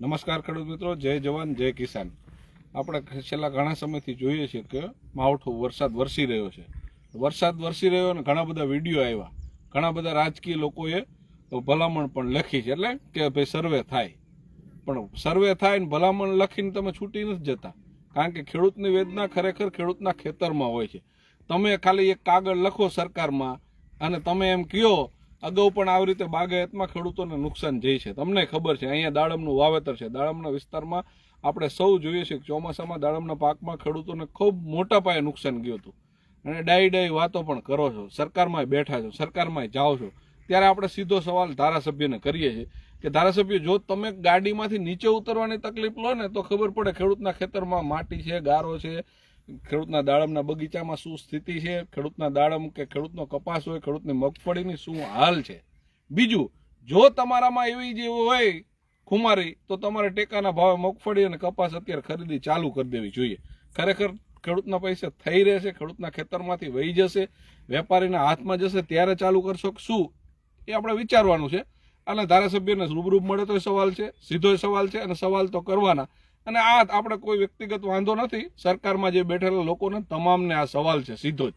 નમસ્કાર ખેડૂત મિત્રો, જય જવાન, જય કિસાન. આપણે છેલ્લા ઘણા સમયથી જોઈએ છીએ કે માવઠું વરસાદ વરસી રહ્યો છે. વરસાદ વરસી રહ્યો અને ઘણા બધા વીડિયો આવ્યા. ઘણા બધા રાજકીય લોકોએ ભલામણ પણ લખી છે, એટલે કે ભાઈ સર્વે થાય. પણ સર્વે થાય ને ભલામણ લખીને તમે છૂટી નથી જતા. કારણ કે ખેડૂતની વેદના ખરેખર ખેડૂતના ખેતરમાં હોય છે. તમે ખાલી એક કાગળ લખો સરકારમાં અને તમે એમ કહો અગાઉ પણ આવી રીતે બાગાયતમાં ખેડૂતોને નુકસાન જાય છે, તમને ખબર છે, અહીંયા દાડમનું વાવેતર છે. દાડમના વિસ્તારમાં આપણે સૌ જોઈએ છીએ કે ચોમાસામાં દાડમના પાકમાં ખેડૂતોને ખૂબ મોટા પાયે નુકસાન ગયું હતું. અને ડાઈ ડાઈ વાતો પણ કરો છો. સરકારમાં બેઠા છો સરકારમાં જાઓ છો. ત્યારે આપણે સીધો સવાલ ધારાસભ્યને કરીએ છીએ કે ધારાસભ્ય, જો તમે ગાડીમાંથી નીચે ઉતરવાની તકલીફ લો ને, તો ખબર પડે ખેડૂતના ખેતરમાં માટી છે, ગારો છે ખેડૂતના દાડમના બગીચામાં શું સ્થિતિ છે? ખેડૂતના દાડમ કે ખેડૂતનો કપાસ હોય, ખેડૂતની મગફળીની શું હાલ છે? બીજું, જો તમારામાં એવી જે હોય ખુમારી, તો તમારે ટેકાના ભાવે મગફળી અને કપાસ અત્યારે ખરીદી ચાલુ કરી દેવી જોઈએ. ખરેખર ખેડૂતના પૈસા થઈ રહેશે, ખેડૂતના ખેતરમાંથી વહી જશે, વેપારીના હાથમાં જશે, ત્યારે ચાલુ કરશો શું? એ આપણે વિચારવાનું છે. અને ધારાસભ્યને રૂબરૂ મળે તો સવાલ છે, સીધો સવાલ છે અને સવાલ તો કરવાના. અને આ આપણે કોઈ વ્યક્તિગત વાંધો નથી. સરકારમાં જે બેઠેલા લોકોને તમામને આ સવાલ છે, સીધો જ.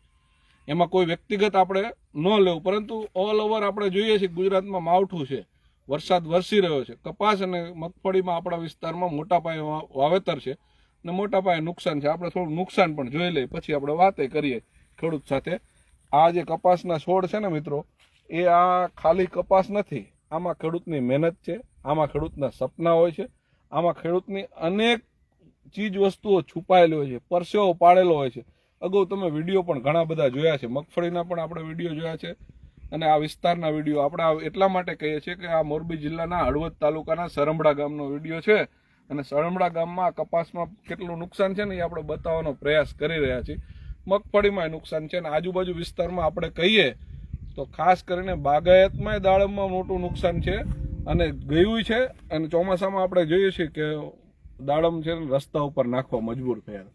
એમાં કોઈ વ્યક્તિગત આપણે ન લેવું, પરંતુ ઓલ ઓવર આપણે જોઈએ છીએ ગુજરાતમાં માવઠું છે. વરસાદ વરસી રહ્યો છે. કપાસ અને મગફળીમાં આપણા વિસ્તારમાં મોટા પાયે વાવેતર છે અને મોટા પાયે નુકસાન છે. આપણે થોડું નુકસાન પણ જોઈ લઈએ. પછી આપણે વાતે કરીએ ખેડૂત સાથે. આ જે કપાસના છોડ છે ને મિત્રો, એ આ ખાલી કપાસ નથી. આમાં ખેડૂતની મહેનત છે. આમાં ખેડૂતના સપના હોય છે. આમાં ખેડૂતની અનેક ચીજ વસ્તુઓ છુપાયેલી હોય છે, પરસેવો પાડેલો હોય છે. અગાઉ તમે વીડિયો પણ ઘણા બધા જોયા છે. મગફળીના પણ આપણે વીડિયો જોયા છે અને આ વિસ્તારના વીડિયો. આપણે એટલા માટે કહીએ છીએ કે આ મોરબી જિલ્લાના હળવદ તાલુકાના સરમડા ગામનો વીડિયો છે અને સરમડા ગામમાં કપાસમાં કેટલું નુકસાન છે ને એ આપણે બતાવવાનો પ્રયાસ કરી રહ્યા છીએ. મગફળીમાં નુકસાન છે અને આજુબાજુ વિસ્તારમાં આપણે કહીએ તો ખાસ કરીને બાગાયતમાં દાડમમાં મોટું નુકસાન છે. અને ગયું છે અને ચોમાસામાં આપણે જોઈએ છીએ કે દાડમ છે ને રસ્તા ઉપર નાખવા મજબૂર થયા.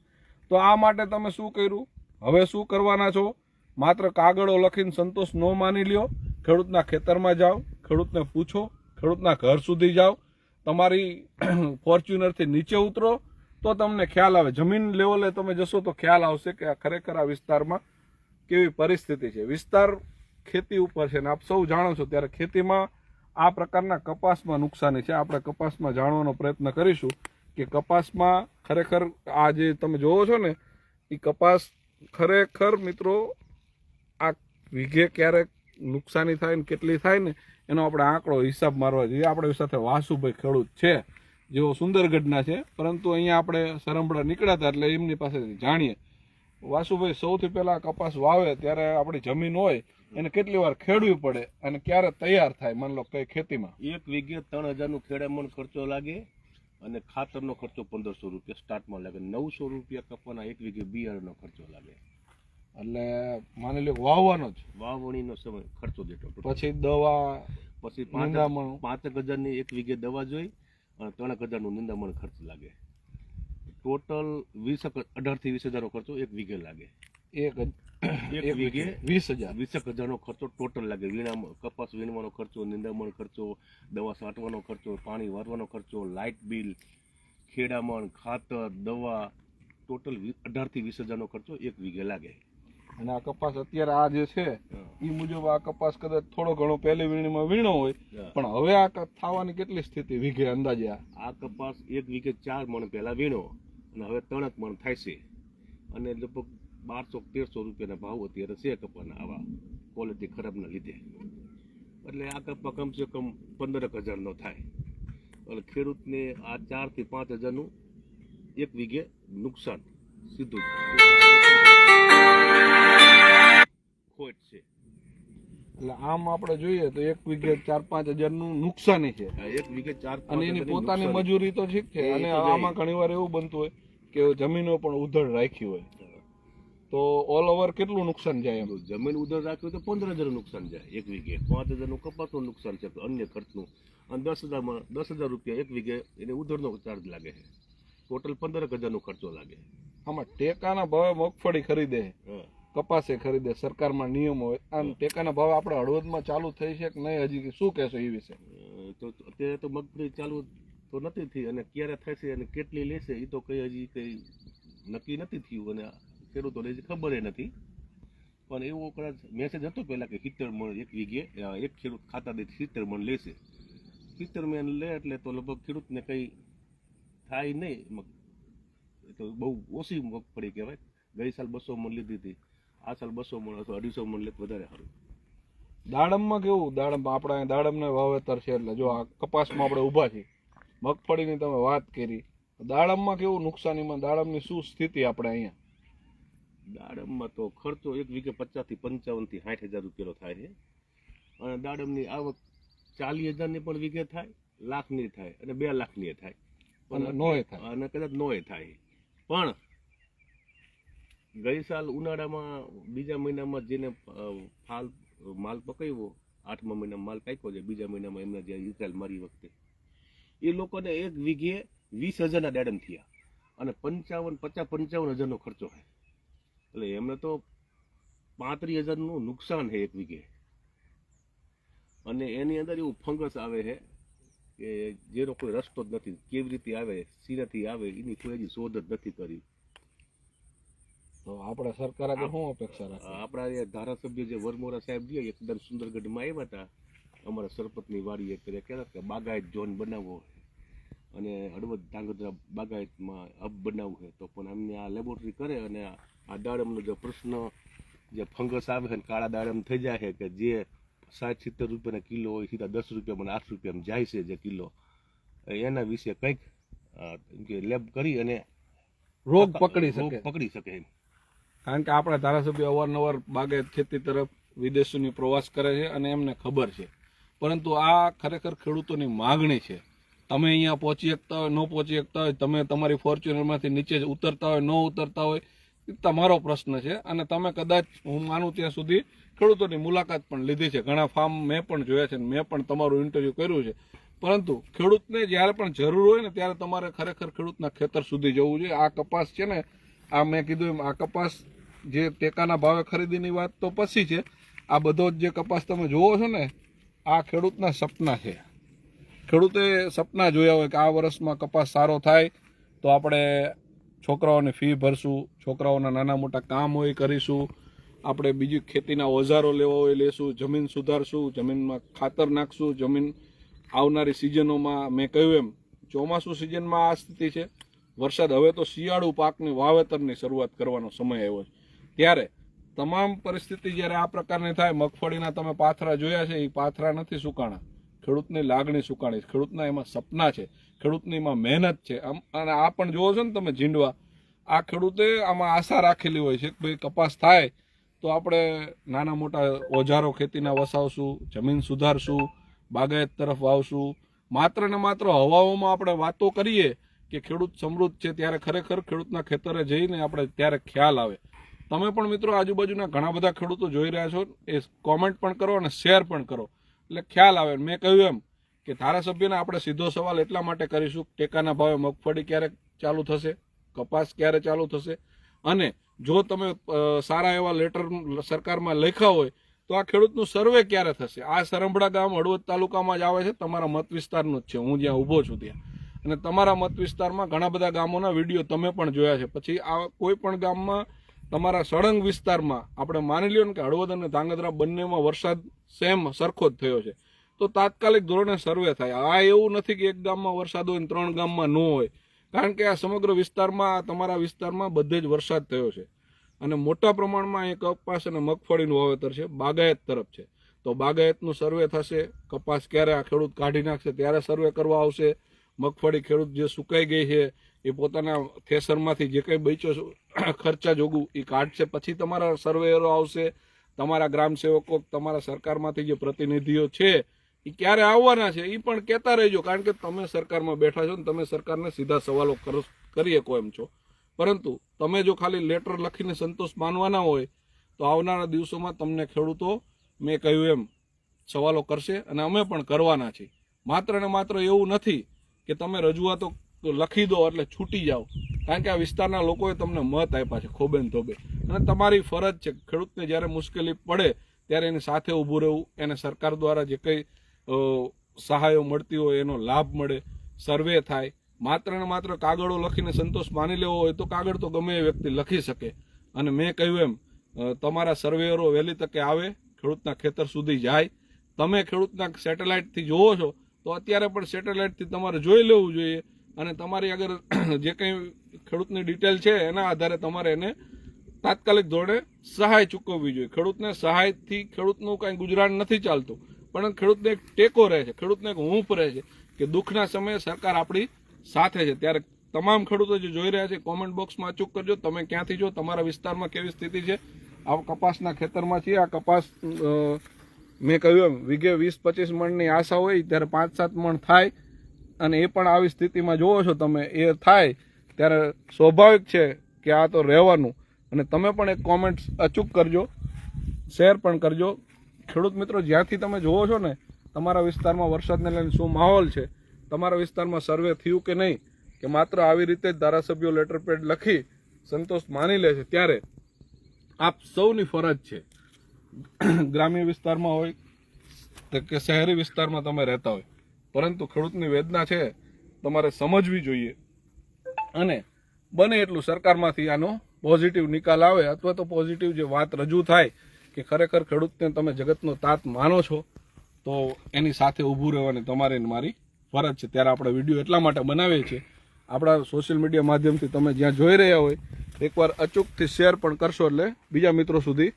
તો આ માટે તમે શું કર્યું? હવે શું કરવાના છો? માત્ર કાગળો લખીને સંતોષ ન માની લ્યો. ખેડૂતના ખેતરમાં જાઓ, ખેડૂતને પૂછો, ખેડૂતના ઘર સુધી જાઓ. તમારી ફોર્ચ્યુનરથી નીચે ઉતરો તો તમને ખ્યાલ આવે. જમીન લેવલે તમે જશો તો ખ્યાલ આવશે કે ખરેખર આ વિસ્તારમાં કેવી પરિસ્થિતિ છે. વિસ્તાર ખેતી ઉપર છે ને આપ સૌ જાણો છો, ત્યારે ખેતીમાં આ પ્રકારના કપાસમાં નુકસાની છે. આપણે કપાસમાં જાણવાનો પ્રયત્ન કરીશું કે કપાસમાં ખરેખર આ જે તમે જોવો છો ને એ કપાસ ખરેખર મિત્રો આ વીઘે ક્યારેક નુકસાની થાય ને કેટલી થાય ને, એનો આપણે આંકડો હિસાબ મારવા જોઈએ. આપણી સાથે વાસુભાઈ ખેડૂત છે, જેઓ સુંદરગઢના છે. પરંતુ અહીંયા આપણે સરંભળા નીકળ્યા હતા એટલે એમની પાસેથી જાણીએ. વાસુભાઈ સૌથી પહેલા કપાસ વાવે ત્યારે આપણી જમીન હોય એને કેટલી વાર ખેડવી પડે અને ક્યારે તૈયાર થાય? માની લો કઈ ખેતીમાં? એક વીઘે ત્રણ હજારનું ખેડામણ ખર્ચો લાગે અને ખાતરનો ખર્ચો પંદરસો રૂપિયા સ્ટાર્ટમાં લાગે. નવસો રૂપિયા કપાના એક વીઘે બિયારણનો ખર્ચો લાગે. એટલે માની લો કે વાવવાનો જ. વાવણીનો સમય ખર્ચો જેટલો total. પછી દવા પછી પાંચ પાંચેક હજારની એક વીઘે દવા જોઈ અને ત્રણેક હજારનું નિંદામણ ખર્ચ લાગે. ટોટલ વીસ અઢારથી વીસ હજારનો ખર્ચો એક વીઘે લાગે. એક એક વીઘે વીસ હજાર. વીસેક હજારનો ખર્ચો ટોટલ લાગે. વીણા કપાસ વીણવાનો ખર્ચો નિંદામણ ખર્ચો દવા છાંટવાનો ખર્ચો પાણી વારવાનો ખર્ચો લાઇટ બિલ ખેડામણ ખાતર દવા ટોટલ અઢારથી વીસ હજારનો ખર્ચો એક વીઘે લાગે. અને આ કપાસ અત્યારે આ જે છે એ મુજબ આ કપાસ કદાચ થોડો ઘણો પહેલી વીણીમાં વીણો હોય પણ હવે આ થવાની કેટલી સ્થિતિ? વીઘે અંદાજે આ? આ કપાસ એક વીઘે ચાર મણ પહેલા વીણો. અને હવે તણક મણ થાય છે. અને લગભગ બારસો તેરસો રૂપિયાના ભાવ અત્યારે છે કપાના આવા ક્વોલિટી ખરાબના લીધે. એટલે આ કપા કમસે કમ પંદરક હજારનો થાય. એટલે ખેડૂતને આ ચારથી પાંચ હજારનું એક વીઘે નુકસાન સીધું ખોટ છે. એટલે આમ આપણે જોઈએ તો એક વીઘે ચાર પાંચ હજારનું નુકસાની છે. એક વીઘે ચાર અને એની પોતાની મજૂરી તો ઠીક છે. અને. આમાં ઘણીવાર એવું બનતું હોય કે જમીનો પણ ઉધડ રાખી હોય. તો ઓલ ઓવર કેટલું નુકસાન જાય એમ? જમીન ઉધર રાખ્યું તો પંદર હજાર નુકસાન જાય એક વીઘે. પાંચ હજારનું કપાસનું નુકસાન છે અન્ય ખર્ચનું. અને દસ હજારમાં દસ હજાર રૂપિયા એક વીઘે એને ઉધરનો ચાર્જ લાગે છે. ટોટલ પંદર હજારનો ખર્ચો લાગે આમાં ટેકાના ભાવે મગફળી ખરીદે હા. કપાસે ખરીદે સરકારમાં નિયમ હોય આમ ટેકાના ભાવે આપણે હળવદમાં ચાલુ થઈ છે કે નહીં હજી શું કહેશો એ વિશે? તો અત્યારે તો મગફળી ચાલુ તો નથી થઈ અને ક્યારે થશે અને કેટલી લેશે એ તો કંઈ હજી કંઈ નક્કી નથી થયું અને ખેડૂતોને હજી ખબર નથી. પણ એવો કદાચ મેસેજ હતો પહેલા કે સિત્તેર મણ એક વીઘે એક ખેડૂત ખાતા દીઠ સિત્તેર મણ લેશે. સિત્તેર મણ લે એટલે તો લગભગ ખેડૂતને કંઈ થાય નહીં. એ તો બહુ ઓછી મગફળી કહેવાય. ગઈ સાલ બસો મણ લીધી હતી. આ સાલ બસો મણ અથવા અઢીસો મણ લે વધારે સારું. દાડમમાં કેવું દાડમ આપણા અહીંયા દાડમના વાવેતર છે એટલે જો આ કપાસમાં આપણે ઊભા છીએ મગફળીની તમે વાત કરી દાડમમાં કેવું નુકસાનીમાં દાડમની શું સ્થિતિ આપણે અહીંયા? દાડમમાં તો ખર્ચો એક વીઘે પચાસથી પંચાવનથી સાઠ હજાર રૂપિયાનો થાય છે. અને દાડમની આવક ચાલીસ હજારની પણ વીઘે થાય લાખની થાય અને બે લાખની થાય. અને નોય થાય. અને કદાચ નોય થાય. પણ ગઈ સાલ ઉનાળામાં બીજા મહિનામાં જેને ફાલ, માલ પકવ્યો આઠમા મહિનામાં માલ પાક્યો છે. બીજા મહિનામાં એમને જે ઇઝરાયલ મારી વખતે. એ લોકોને એક વીઘે વીસ હજારના દાડમ થયા. અને પંચાવન, પચાસ, પંચાવન હજારનો ખર્ચો છે એટલે એમને તો પાંત્રીસ હજારનું નુકસાન છે એક વીઘે. અને એની અંદર એવું ફંગસ આવે છે કે જેનો કોઈ રસ્તો જ નથી, કેવી રીતે આવે સીનાથી આવે, એની કોઈ હજી શોધ જ નથી કરી. તો આપણે સરકાર આગળ શું અપેક્ષા રાખે? આપણા ધારાસભ્ય જે વરમોરા સાહેબ જે એકદમ સુંદરગઢમાં આવ્યા હતા. અમારા સરપતની વાડીએ ત્યારે કહેતા કે બાગાયત ઝોન બનાવવો અને હળવદ ધાંગધ્રા બાગાયતમાં હબ બનાવવું છે તો પણ અમને આ લેબોરેટરી કરે અને આ- દાડમનો જે પ્રશ્ન જે ફંગસ આવે છે કાળા દાડમ થઈ જાય છે કે જે સાઠ સિત્તેર રૂપિયાના કિલો હોય સીધા દસ રૂપિયામાં આઠ રૂપિયામાં જાય છે જે કિલો. એના વિશે કંઈક લેબ કરી અને રોગ પકડી શકે. પકડી શકે એમ. કારણ કે આપણા ધારાસભ્ય અવારનવાર બાગાયત ખેતી તરફ વિદેશોની પ્રવાસ કરે છે અને એમને ખબર છે. પરંતુ આ ખરેખર ખેડૂતોની માગણી છે. તમે અહીંયા પહોંચી શકતા હોય, ન પહોંચી શકતા હોય, તમે તમારી ફોર્ચ્યુનરમાંથી નીચે ઉતરતા હોય, ન ઉતરતા હોય, એ તમારો પ્રશ્ન છે. અને તમે કદાચ, હું માનું ત્યાં સુધી ખેડૂતોની મુલાકાત પણ લીધી છે. ઘણા ફાર્મ મેં પણ જોયા છે અને મેં પણ તમારું ઇન્ટરવ્યૂ કર્યું છે. પરંતુ ખેડૂતને જ્યારે પણ જરૂર હોય ને ત્યારે તમારે ખરેખર ખેડૂતના ખેતર સુધી જવું જોઈએ. આ કપાસ છે ને આ મેં કીધું એમ, આ કપાસ જે ટેકાના ભાવે ખરીદીની વાત તો પછી છે. આ બધો જ કપાસ તમે જોવો છો ને, આ ખેડૂતના સપના છે. ખેડૂતે સપના જોયા હોય કે આ વર્ષમાં કપાસ સારો થાય તો આપણે છોકરાઓની ફી ભરશું, છોકરાઓના નાના મોટા કામ હોય કરીશું, આપણે બીજી ખેતીના ઓજારો લેવા હોય લેશું, જમીન સુધારશું, જમીનમાં ખાતર નાખશું, જમીન આવનારી સિઝનોમાં મેં કહ્યું એમ, ચોમાસું સિઝનમાં આ સ્થિતિ છે. વરસાદ હવે તો શિયાળુ પાકની વાવેતરની શરૂઆત કરવાનો સમય આવ્યો છે. ત્યારે તમામ પરિસ્થિતિ જ્યારે આ પ્રકારની થાય, મગફળીના તમે પાથરા જોયા છે, એ પાથરા નથી સુકાણા. ખેડૂતની લાગણી સુકાણી ખેડૂતના એમાં સપના છે. ખેડૂતની એમાં મહેનત છે. આમ- અને આ પણ જુઓ છો ને તમે ઝીંડવા, આ ખેડૂતે આમાં આશા રાખેલી હોય છે કે ભાઈ કપાસ થાય તો આપણે નાના મોટા ઓજારો ખેતીના વસાવશું, જમીન સુધારશું, બાગાયત તરફ વાવશું. માત્ર ને માત્ર હવાઓમાં આપણે વાતો કરીએ કે ખેડૂત સમૃદ્ધ છે ત્યારે ખરેખર ખેડૂતના ખેતરે જઈને આપણે ત્યારે ખ્યાલ આવે. તમે પણ મિત્રો આજુબાજુના ઘણા બધા ખેડૂતો જોઈ રહ્યા છો, એ કોમેન્ટ પણ કરો અને શેર પણ કરો. એટલે ખ્યાલ આવે. મેં કહ્યું એમ કે ધારાસભ્યને આપણે સીધો સવાલ એટલા માટે કરીશું, ટેકાના ભાવે મગફળી ક્યારે ચાલુ થશે, કપાસ ક્યારે ચાલુ થશે? અને જો તમે સારા એવા લેટર સરકારમાં લખ્યા હોય, તો આ ખેડૂતનું સર્વે ક્યારે થશે? આ સરંભડા ગામ હળવદ તાલુકામાં જ આવે છે, તમારા મત વિસ્તારનું જ છે. હું જ્યાં ઊભો છું ત્યાં. અને તમારા મત વિસ્તારમાં ઘણા બધા ગામોના વીડિયો તમે પણ જોયા છે. પછી આ કોઈ પણ ગામમાં તમારા સળંગ વિસ્તારમાં આપણે માની લ્યો ને કે હળવદ અને ધાંગધ્રા બંનેમાં વરસાદ સેમ સરખો જ થયો છે. તો તાત્કાલિક ધોરણે સર્વે થાય. આ એવું નથી કે એક ગામમાં વરસાદ હોય ને ત્રણ ગામમાં ન હોય. કારણ કે આ સમગ્ર વિસ્તારમાં તમારા વિસ્તારમાં બધે જ વરસાદ થયો છે. અને મોટા પ્રમાણમાં અહીં કપાસ અને મગફળીનું વાવેતર છે, બાગાયત તરફ છે. તો બાગાયતનું સર્વે થશે. કપાસ ક્યારે આ ખેડૂત કાઢી નાખશે, ત્યારે સર્વે કરવા આવશે. મગફળી ખેડૂત જે સુકાઈ ગઈ છે, એ પોતાના થેસરમાંથી જે કંઈ બચ્યો ખર્ચા જોગું એ કાઢશે. પછી તમારા સર્વેયરો આવશે, તમારા ગ્રામ સેવકો, તમારા સરકારમાંથી જે પ્રતિનિધિઓ છે એ ક્યારે આવવાના છે એ પણ કહેતા રહેજો. કારણ કે તમે સરકારમાં બેઠા છો ને તમે સરકારને સીધા સવાલો કરી શકો એમ છો. પરંતુ તમે જો ખાલી લેટર લખીને સંતોષ માનવાના હોય, તો આવનારા દિવસોમાં તમને ખેડૂતો, મેં કહ્યું એમ, સવાલો કરશે અને અમે પણ કરવાના છીએ. માત્ર ને માત્ર એવું નથી કે તમે રજૂઆતો લખી દો એટલે છૂટી જાઓ. કારણ કે આ વિસ્તારના લોકોએ તમને મત આપ્યા છે, ખોબેન થોબે અને તમારી ફરજ છે, ખેડૂતને જ્યારે મુશ્કેલી પડે ત્યારે એની સાથે ઊભું રહેવું. એને સરકાર દ્વારા જે કંઈ સહાયો મળતી હોય એનો લાભ મળે, સર્વે થાય. માત્ર ને માત્ર કાગળો લખીને સંતોષ માની લેવો હોય તો કાગળ તો ગમે એ વ્યક્તિ લખી શકે. અને મેં કહ્યું એમ તમારા સર્વેયરો વહેલી તકે આવે, ખેડૂતના ખેતર સુધી જાય. તમે ખેડૂતના સેટેલાઇટથી જોવો છો તો અત્યારે પણ સેટેલાઇટથી તમારે જોઈ લેવું જોઈએ અને તમારી આગળ જે કંઈ ખેડૂતની ડિટેલ છે, એના આધારે તમારે એને તાત્કાલિક ધોરણે સહાય ચૂકવવી જોઈએ. ખેડૂતને સહાયથી ખેડૂતનું કાંઈ ગુજરાન નથી ચાલતું પણ ખેડૂતને એક ટેકો રહે છે, ખેડૂતને એક હૂંફ રહે છે કે દુઃખના સમયે સરકાર આપણી સાથે છે. ત્યારે તમામ ખેડૂતો જે જોઈ રહ્યા છે કોમેન્ટ બોક્સમાં અચૂક કરજો. તમે ક્યાંથી છો, તમારા વિસ્તારમાં કેવી સ્થિતિ છે? આ કપાસના ખેતરમાં છીએ, આ કપાસ મેં કહ્યું એમ, વીઘે વીસ પચીસ મણની આશા હોય ત્યારે પાંચ સાત મણ થાય અને એ પણ આવી સ્થિતિમાં જોવો છો તમે, એ થાય ત્યારે સ્વાભાવિક છે કે આ તો રહેવાનું. અને તમે પણ એક કોમેન્ટ્સ અચૂક કરજો શેર પણ કરજો. ખેડૂત મિત્રો, જ્યાંથી તમે જુઓ છો ને, તમારા વિસ્તારમાં વરસાદને લઈને શું માહોલ છે, તમારા વિસ્તારમાં સર્વે થયું કે નહીં, કે માત્ર આવી રીતે જ ધારાસભ્યો લેટર પેડ લખી સંતોષ માની લે છે, ત્યારે આપ સૌની ફરજ છે ગ્રામ્ય વિસ્તારમાં હોય તો કે શહેરી વિસ્તારમાં તમે રહેતા હોય. પરંતુ ખેડૂતની વેદના છે, તમારે સમજવી જોઈએ. અને બને એટલું સરકારમાંથી આનો પોઝિટિવ નિકાલ આવે અથવા તો પોઝિટિવ જે વાત રજૂ થાય કે ખરેખર ખેડૂતને તમે જગતનો તાત માનો છો, તો એની સાથે ઊભું રહેવાની તમારે મારી ફરજ છે. ત્યારે આપણે વીડિયો એટલા માટે બનાવીએ છીએ. આપણા સોશિયલ મીડિયા માધ્યમથી તમે જ્યાં જોઈ રહ્યા હોય, એકવાર અચૂકથી શેર પણ કરશો એટલે બીજા મિત્રો સુધી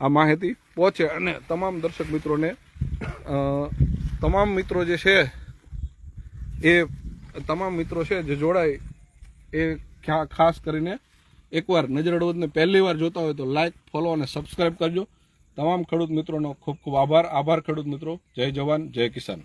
આ માહિતી પહોંચે અને તમામ દર્શક મિત્રોને તમામ મિત્રો જે છે, એ તમામ મિત્રો છે જે જોડાય, એ ખાસ કરીને એકવાર નજર અડવદને પહેલી વાર જોતા હોય તો લાઈક ફોલો અને સબસ્ક્રાઈબ કરજો. તમામ ખેડૂત મિત્રોનો ખૂબ ખૂબ આભાર. આભાર ખેડૂત મિત્રો. જય જવાન, જય કિસાન.